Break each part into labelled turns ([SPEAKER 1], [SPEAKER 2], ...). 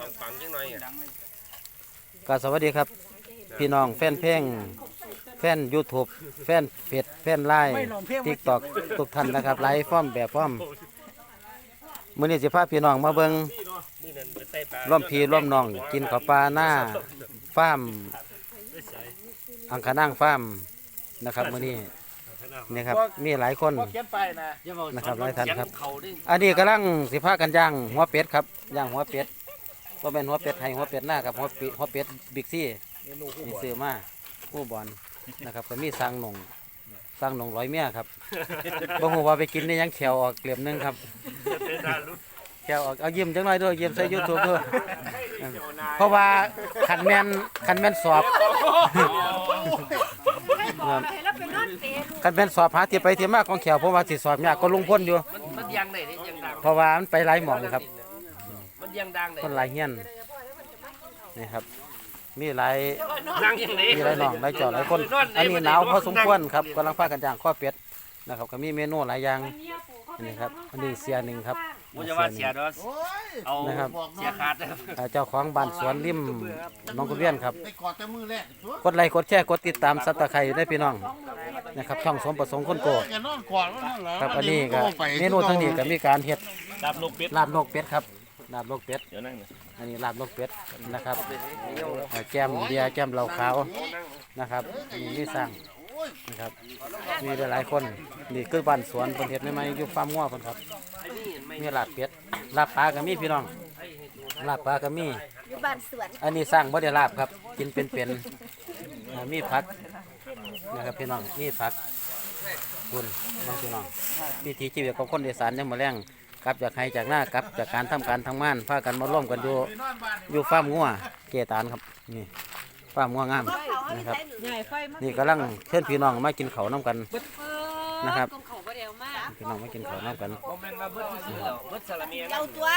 [SPEAKER 1] ฟังฟังจังหน่อยอะ
[SPEAKER 2] ก็สวัสดีครับ พี่น้องแฟนเพลงแฟน YouTube แฟนเพจแฟนไลน์ทิกตอกทุกท่านนะครับไลฟ์ฟอร์มแบบฟอร์มมื้อนี้สิพาพี่น้องมาเบิ่ง
[SPEAKER 1] มื้อนั้นไปใต้ปลา
[SPEAKER 2] ร่วมพี่ร่วมน้อง กินข้าวปลาหน้าฟาร์มอังคานั่งฟาร์มนะครับมื้อนี้นี่ครับมีหลายคน
[SPEAKER 3] เขียนไปนะ
[SPEAKER 2] นะครับหลายท่านครับ
[SPEAKER 1] เขาดิ
[SPEAKER 2] อันนี้กำลังสิพากันย่างหัวเป็ดครับย่างหัวเป็ด ว่าเป็นหัวเป็ดไทยหัวเป็ดหน้ากับหัวเป็ดหัวเป็ดบิ๊กซี่นี่ซื้อมาผู้บอลนะครับก็มีสร้างหนงสร้างหนงร้อยเมียครับบ่ฮู้ว่าไปกินได้ยังแขวออกเกลียมหนึงครับแขวออกเอายิ้มจังหน่อยด้วยยิ้มใส่ YouTube ด้วยเพราะว่าคันแม่นคันแม่นสอบครับคันแม่นสอบหาที่ไปที่มาของแขวเพราะว่าสิสอบยากก็ลุงพ้นอยู่
[SPEAKER 1] มันมันยังได้ดิยังดัง
[SPEAKER 2] เพราะว่ามันไปหลายหม่องครับ
[SPEAKER 1] มันยังดังได้
[SPEAKER 2] คนหลายเฮียนนี่ครับ มีหลาย
[SPEAKER 1] ดังยังไง
[SPEAKER 2] มีหลายหน่องหลายจอหลายคน อันนี้หนาวพอสมควรครับกำลังพากันย่างข้อเป็ดนะครับก็มีเมนูหลายอย่างอันนี้ครับอันนี้เสียหนึ่งครับ
[SPEAKER 1] มันจะว่าเสียดอส
[SPEAKER 3] โอ้ย
[SPEAKER 1] เอา
[SPEAKER 2] นะครับ
[SPEAKER 1] เสียขาดนะครับ
[SPEAKER 2] อ่าเจ้าของบ้านสวนริมหน้องกุเวียนครับ
[SPEAKER 3] ไปกอดแต่มือแรก
[SPEAKER 2] กดไลค์กดแชร์กดติดตามสัตว์ตะไคร้ได้พี่น้องนะครับช่องสมประสงค์คนโก
[SPEAKER 3] แกนอนกอดว่านั่นเหรอ
[SPEAKER 2] ครับอันนี้ก็เมนูทั้งนี้ก็มีการเฮ็ด
[SPEAKER 1] ดับนกเป็ด
[SPEAKER 2] ลาบนกเป็ดครับ ลาบนกเป็ด
[SPEAKER 1] เดี๋ยวนั่งนะ
[SPEAKER 2] อันนี้ลาบนกเป็ดนะครับอ่าแก้มเบียร์แก้มเหล้าขาวนะครับนี่นี่สั่งนะครับมีหลายๆคนนี่คือบ้านสวนเพิ่นเฮ็ดใหม่ๆอยู่ฟาร์มงัวเพิ่นครับมีลาบเป็ดลาบปลาก็มีพี่น้องลาบปลาก็มี
[SPEAKER 4] อยู่บ้านสวน
[SPEAKER 2] อันนี้สร้างบ่ได้ลาบครับ กินเป็นๆอ่ามีผักนะครับพี่น้องมีผักคุณน้องพี่น้องวิถีชีวิตของคนอีสานยังมาแรง กลับจากไห้จากหน้ากลับจากการทำการทำงานพากันมาร่วมกันอยู่อยู่ฟาร์มงัวเกตานครับนี่ฟาร์มงัวงามนะครับนี่กำลังเชิญพี่น้องมากินเขาน้ำกันนะครับ
[SPEAKER 5] ตรงเขาบ่ไมา
[SPEAKER 2] พี่น้องมากินเขาน้ำกัน
[SPEAKER 1] มาเจ้า
[SPEAKER 4] ตัว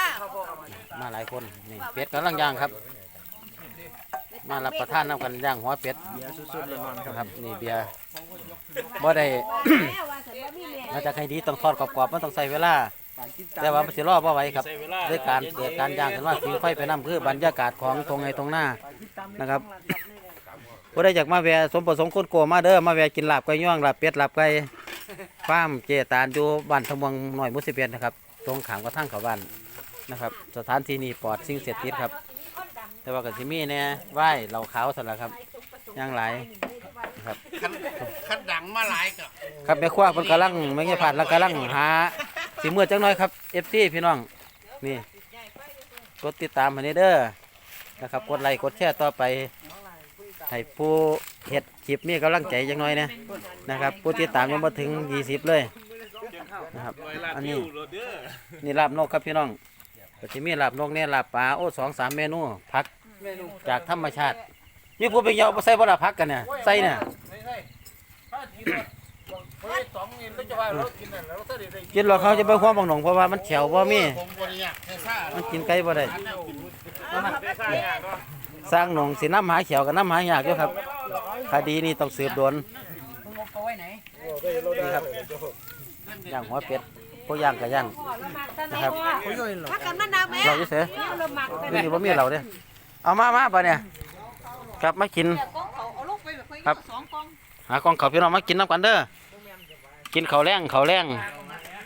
[SPEAKER 2] มาหลายคนนี่เป็ดกำลังย่างครับ มารับประทานน้ำกันย่างหัวเป็ดครับนี่เบียร์บ่ได้
[SPEAKER 4] ว่าฉันว่ามีแม่
[SPEAKER 2] มาจากให้ดีต้องทอดกรอบๆมันต้องใส่เวลา แต่ว่ามันสิรอบ่ไหวครับ
[SPEAKER 1] ใช้เวลา
[SPEAKER 2] ด้วยการเกิดการย่างขึ้นมาผิงไฟไปน้ำคือบรรยากาศของตรงไงตรงหน้านะครับผู้ใดอยากมาแวะสมประสงค์คนโกมาเด้อมาแวะกินลาบไก่ย่างลาบเป็ดลาบไก่ฟาร์มเจตานอยู่บ้านทะมวงหน่อยมุสิเปียนนะครับ ตรงขางกระทั่งเขาบ้านนะครับ สถานที่นี้ปลอดสิ่งเสียติดครับ แต่ว่ากับที่มีเนี่ยไหว้เหล่าขาวสละครับย่างหลายนะครับ
[SPEAKER 3] คันคันดังมาหลายก็
[SPEAKER 2] ครับแม่ครัวเพิ่นกำลังไม่ใช่ผ่านแล้วกำลังหา สิมือจังน้อยครับ FC พี่น้องนี่กดติดตามให้เด้อนะครับกดไลค์กดแชร์ต่อไปให้ผู้เฮ็ดคลิปมีกำลังใจจังน้อยนะนะครับ ผู้ติดตามยังบ่ถึง 20 เลยนะครับอันนี้นี่ลาบนกครับพี่น้องก็สิมีลาบนกเนี่ยลาบปลาโอ้สองสามเมนูผักจากธรรมชาติมีผู้ไปเยาบ่ใส่บ่ละผักกันเนี่ยใส่เนี่ย
[SPEAKER 3] ฮ้ยสองนี่แล้วจะว่าเรากินนั่นแล้วเราได้ได้
[SPEAKER 2] กินหรอกเขาจะไปหัวบังหนองเพราะว่ามันเฉียวบ่มี
[SPEAKER 3] ผมบริยากแค่ซ่า
[SPEAKER 2] มันกินไก่บ่ได้
[SPEAKER 3] อันนั้นกิน
[SPEAKER 2] สร้างหนองสิน้ำหาเขียวกับน้ำหายากอยู่ครับคดีนี้ต้องสืบโดนนี่ครับย่างหัวเป็ดพวกย่างกับย่างนะครับ
[SPEAKER 4] ถ้ากันมันนาแม่
[SPEAKER 2] เราจะเสีย
[SPEAKER 4] เราหมัก
[SPEAKER 2] ดูนี่บ่มีเราเด้อเอามามาปะเนี่ยครับมากิน
[SPEAKER 5] เอาลูกไปแบบ
[SPEAKER 2] ครับ
[SPEAKER 5] สองกอง
[SPEAKER 2] หากองเขาวพี่น้องมากินน้ำกันเด้อ กินข้าวแรงข้าวแรง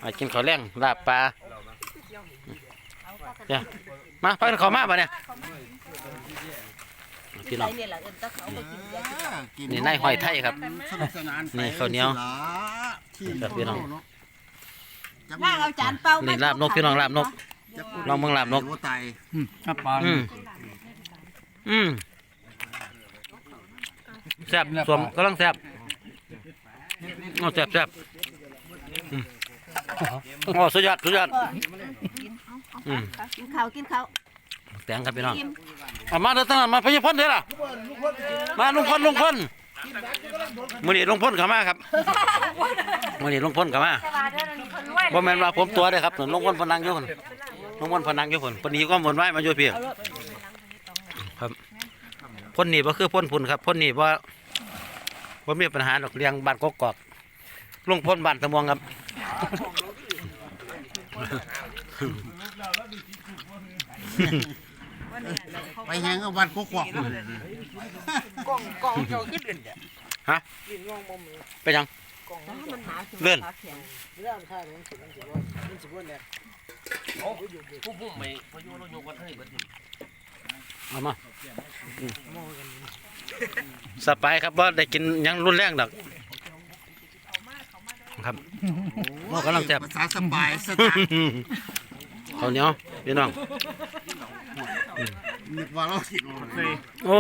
[SPEAKER 2] มากินข้าวแรงลาบปลาเนี่ยมาพากันเข้ามาปะเนี่ยพี่น้อง
[SPEAKER 4] เนี่ยแหละเอิ้นตะเขาไปกินยา
[SPEAKER 2] นี่นายห้อยไทยครับ
[SPEAKER 3] สนุกสนานไป
[SPEAKER 2] นี่ข้าวเหนียว
[SPEAKER 3] ที่
[SPEAKER 2] ครับพี่น้อง
[SPEAKER 4] ว่างเอาจานเปล่า
[SPEAKER 2] นี่ลาบนกพี่น้องลาบนกลองเบิ่งลาบนก
[SPEAKER 3] หัวไต
[SPEAKER 2] อืมอืมแซ่บสวมกำลังแซ่บโอ้แซ่บแซ่บอืม โอ้สุดยอดสุดยอดอืม
[SPEAKER 4] กินข้าวกินข้าว
[SPEAKER 2] แตงครับพี่น้อง
[SPEAKER 4] กิน
[SPEAKER 2] เอามาเด้อตั้งนั้นมาพญพลเด้อล่ะมาลุงพลลุงพลมื้อนี้ลุงพลเข้ามาครับมื้อนี้ลุงพลเข้ามาบ่แม่นว่าผมตัวเด้อครับลุงพลเพนนังอยู่พุ่นลุงพลเพนนังอยู่พุ่นปานนี้ก็หมุนไว้มาอยู่พี่ครับพ่นนี่บ่คือพ่นพุ่นครับพ่นนี่บ่บ่มีปัญหาดอกเลี้ยงบ้านกกอก ลุงพลบ้านตะมวงครับ
[SPEAKER 5] ว
[SPEAKER 6] ไปแหงกับวันกุ๊กกวกเลย
[SPEAKER 3] กล้องกล้องเจ้าขึ้นเด่นเนี่ย
[SPEAKER 2] ฮะ
[SPEAKER 3] ลิ้นงองบ่มือ
[SPEAKER 2] ไปยัง
[SPEAKER 4] มันหา
[SPEAKER 2] เลื่อน
[SPEAKER 3] เรื่องท่ามันสิมันสิว่ามันสิว่าเนี่ย
[SPEAKER 1] ผู้ผู้ไม่พายุเราโยกกันให้เบิดนี่
[SPEAKER 2] เอามาอืมสบายครับว่าได้กินหยังรุนแรงดอก ครับว่ากำลังแซ่บ
[SPEAKER 6] ภาษาสบายสไตล์
[SPEAKER 2] ข้าวเหนียวพี่น้อง
[SPEAKER 6] นึกว่าเรากิน
[SPEAKER 2] โอ้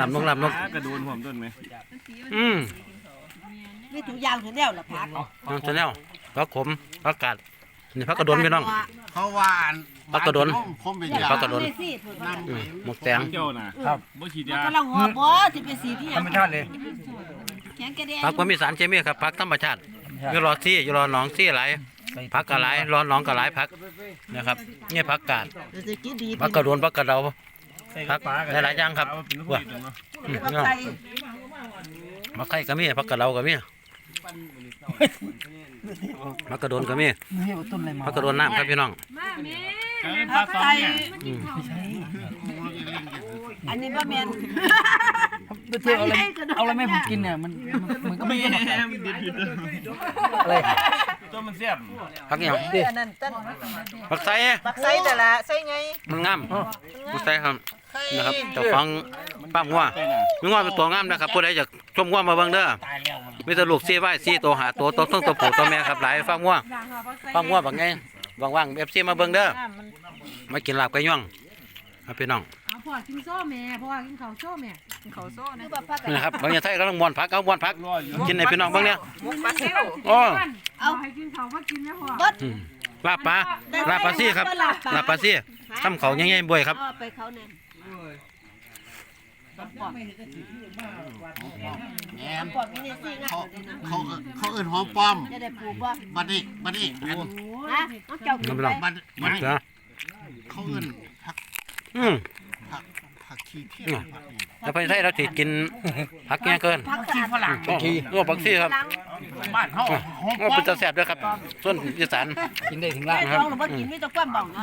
[SPEAKER 2] ลำนกลำนก
[SPEAKER 1] กระดูนผมต้นไหม
[SPEAKER 2] อืม
[SPEAKER 4] มีถุงยางถึงแล้วล่ะพัก
[SPEAKER 2] น้องชาแนลพักขมพักกาดนี่พักกระโดนพี่น้อง
[SPEAKER 6] เขาว่าอัน
[SPEAKER 2] ปักกระดน
[SPEAKER 6] คมเป็นยา
[SPEAKER 2] ปักกระดน
[SPEAKER 4] สิเพิ่นว่า
[SPEAKER 2] อืมหมกแตง
[SPEAKER 1] เจ้าน่ะครับบ่ฉีด
[SPEAKER 4] มัน
[SPEAKER 1] ยา
[SPEAKER 4] กำลังหอบบ่สิเป็นสีที่หยัง
[SPEAKER 3] ธรรมชาติเลย
[SPEAKER 4] แข็งกระเด็น
[SPEAKER 2] พักว่ามีสารเคมีครับพักธรรมชาติ อยู่รอซี่อยู่รอหนองซี่หลายพักกะหลายรอหนองกะหลายพักนะครับนี่พักกาด
[SPEAKER 4] จะกินดี
[SPEAKER 2] พักกระโดนพักกระเดาพักหลายๆอย่างครับว่าอืม
[SPEAKER 4] กับ
[SPEAKER 2] เนาะ
[SPEAKER 4] ไก่
[SPEAKER 2] มาไข่ก็มีพักกระเดาก็มีพักกระโดนก็มี
[SPEAKER 3] นี่ต้นอะไรมา
[SPEAKER 2] พักกระโดนน้ำครับพี่น้อง
[SPEAKER 4] เอาไก่อันนี้บ่แม่น
[SPEAKER 3] เที่ยวอะไรเอาอะไรไม่ผมกินเนี่ยมันมันก็ไม่แย่อะไร
[SPEAKER 1] ต้นมันเสียบ
[SPEAKER 2] พักอหย่าง
[SPEAKER 5] อันนั้นตั้น
[SPEAKER 2] พักใส่
[SPEAKER 5] ปักไส้แต่ละไส้ไง
[SPEAKER 2] มันงามพักใส่ครับนะครับเจ้าของป้ามงัวมีงัวเป็นตัวงามนะครับผู้ใดอยากชมงัวมาเบิ่งเด้อมีแต่ลูกซี่ไว้ซี่ตัวหาตัวตัวทั้งตัวผู้ตัวแม่ครับหลายฟาร์มงัวฟาร์มงัวบางไงว่างๆ FC มาเบิ่งเด้อมากินลาบไก่ย่องครับพี่น้อง
[SPEAKER 7] เอา พ่อกินโซ่แม่พ่อกินข้าวโซ่แม่
[SPEAKER 5] เขาโซ่นะ
[SPEAKER 4] คือว่าพัก
[SPEAKER 2] นี่นะครับบางอย่างไทยกำลังม่วนผักเอาม่วนผัก กินให้พี่น้องเบิ่งเนี่ย
[SPEAKER 5] มุกปลาซิว
[SPEAKER 2] โอ้
[SPEAKER 7] เอาให้กินข้าวว่ากินนะพ่อ
[SPEAKER 4] เบิด
[SPEAKER 2] อืมลาบปลาลาบปลาซี่ครับลาบปลาซี่ทำเขาใหญ่ๆบ่อยครับ
[SPEAKER 4] เอาไปเขาแน่
[SPEAKER 6] แหน
[SPEAKER 4] ปอดมีนี่สิงา
[SPEAKER 6] เขา
[SPEAKER 4] เลยนะ
[SPEAKER 6] เขาเขาเอิ้นหอมป้อม
[SPEAKER 4] จะได้ปลูกบ่
[SPEAKER 6] บัดนี้บัดนี้อัน
[SPEAKER 4] นะเอาเจ้ากิน
[SPEAKER 2] น้ำ
[SPEAKER 4] ไป
[SPEAKER 2] ลาย
[SPEAKER 6] บัดบัดนี้
[SPEAKER 2] นะ
[SPEAKER 6] เขาเอิ้นผัก
[SPEAKER 2] อืม แล้วไปไทยเราสิกินผักแก่เกิน
[SPEAKER 4] ผักชีฝรั่ง
[SPEAKER 2] โอ้โหโอ้ผักซี่ครับ
[SPEAKER 6] บ้านเขาหอม
[SPEAKER 2] โอ้
[SPEAKER 6] ป้อ
[SPEAKER 2] เป็น
[SPEAKER 6] ม
[SPEAKER 2] ตาแซ่บด้วยครับ ส่วนอีสาน
[SPEAKER 3] กินได้ถึงล่าง
[SPEAKER 4] ไม่ต้องหรือว่ากินไม่ต้องความบ่องนะ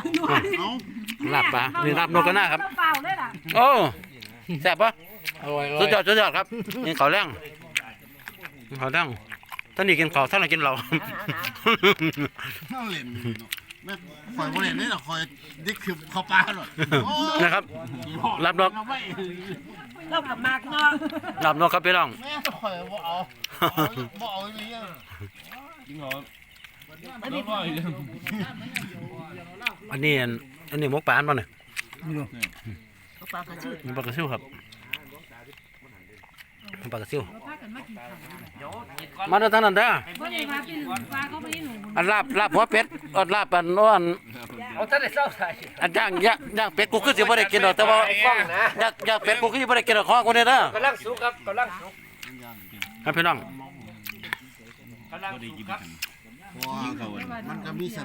[SPEAKER 6] เอา
[SPEAKER 2] ลาบปลานี่ลาบนกกระนาครับ
[SPEAKER 7] เปล่าเลยล่ะ
[SPEAKER 2] โอ้แซ่บปะ
[SPEAKER 3] อร่อย
[SPEAKER 2] สุดยอดสุดยอดครับกินข้าวแรงกินข้าวแรงท่านนี่กินข้าวท่านนี่กินเหล้า
[SPEAKER 6] เอาเล่นนี่เนาะแม่คอยบ่เล่นนี่หรอกคอยดิคือเข้าปลาหรอกโอ้ย
[SPEAKER 2] นะครับลาบนก
[SPEAKER 6] เอาไว้
[SPEAKER 4] เรากับมากเนาะ
[SPEAKER 2] ลาบนกครับพี่น้อง
[SPEAKER 6] แม่คอยบ่เอาบ่เอาอีหลีอะ
[SPEAKER 1] จริงเหรอ
[SPEAKER 2] อันนี้อันอันนี้หมกปลาอันบ่เนี่ย
[SPEAKER 4] ปลากระชื่อ
[SPEAKER 2] หมกปลากระซิวครับหมก ปลากระซิว
[SPEAKER 7] พากันมากินข้าว
[SPEAKER 2] มาเด้อท่านนั้นเด้อ
[SPEAKER 7] เพราะในพากินปลาเขาไปหนู
[SPEAKER 2] อันลาบลาบหัวเป็ดอันลาบอันอ้วน
[SPEAKER 3] เอาท่านได้เศร้าใส่
[SPEAKER 2] อันย่างย่างย่างเป็ดกูคือสิบ่ได้กินหรอกแต่ว่า
[SPEAKER 3] ฟ้องนะ
[SPEAKER 2] ย่างย่างเป็ดกูคือสิบ่ได้กินหรอกของกูเนี่ยเด้อกำ
[SPEAKER 3] ลังสุกครับกำลังสุก
[SPEAKER 2] ครับพี่น้อง
[SPEAKER 1] กำลังสุกครับ
[SPEAKER 6] เพราะว่ามันก็มีส